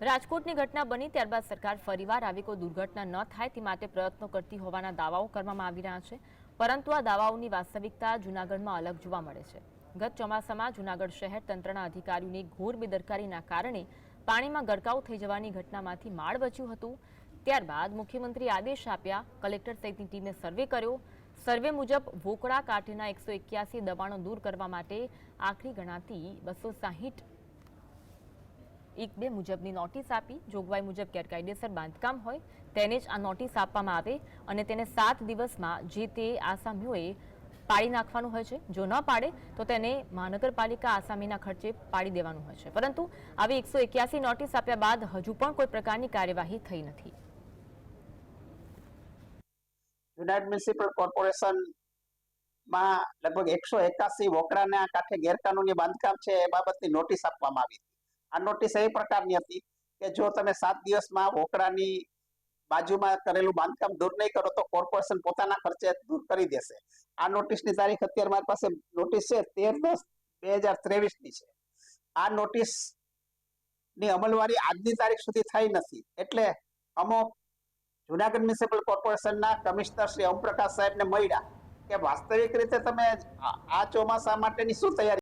રાજકોટની ઘટના બની ત્યારબાદ સરકાર ફરીવાર આવી કોઈ દુર્ઘટના ન થાય તે માટે પ્રયત્નો કરતી હોવાના દાવાઓ કરવામાં આવી રહ્યા છે. પરંતુ આ દાવાઓની વાસ્તવિકતા જૂનાગઢમાં અલગ જોવા મળે છે. ગત ચોમાસામાં જૂનાગઢ શહેર તંત્રના અધિકારીઓની ઘોર બેદરકારીના કારણે પાણીમાં ગરકાવ થઈ જવાની ઘટનામાંથી માળ બચ્યું હતું. ત્યારબાદ મુખ્યમંત્રીએ આદેશ આપ્યા, કલેક્ટર સહિતની ટીમે સર્વે કર્યો. સર્વે મુજબ વોકળા કાંઠેના એકસો એક્યાસી દબાણો દૂર કરવા માટે આખરી ગણાતી બસો સાહીઠ એક બે મુજબની નોટિસ આપી. જોગવાઈ મુજબ ગેરકાયદેસર બાંધકામ હોય તેને જ આ નોટિસ આપવામાં આવે અને તેને સાત દિવસમાં જે તે આસામીઓએ પાડી નાખવાનું હોય છે. જો ન પાડે તો તેને મહાનગરપાલિકા આસામીના ખર્ચે પાડી દેવાનું હોય છે. પરંતુ આવી એકસો એક્યાસી નોટિસ આપ્યા બાદ હજુ પણ કોઈ પ્રકારની કાર્યવાહી થઈ નથી. યુનાઇટેડ મ્યુનિસિપલ કોર્પોરેશનમાં લગભગ એકસો એકાસી વોકરાના કાંઠે ગેરકાનૂની બાંધકામ છે. એ બાબતની નોટિસ આપવામાં આવી હતી. આ નોટિસ એ પ્રકારની હતી કે જો તમે સાત દિવસમાં વોકડાની બાજુમાં કરેલું બાંધકામ દૂર નહીં કરો તો કોર્પોરેશન પોતાના ખર્ચે દૂર કરી દેશે. આ નોટિસની તારીખ અત્યારે મારી પાસે નોટિસ છે તેર દસ બે હજાર ત્રેવીસની છે. આ નોટિસની અમલવારી આજની તારીખ સુધી થઈ નથી. એટલે અમુક જુનાગઢ મ્યુનિસિપલ કોર્પોરેશનના કમિશનર શ્રી ઓમપ્રકાશ સાહેબને મળ્યા કે વાસ્તવિક રીતે તમે આ ચોમાસા માટેની શું તૈયારી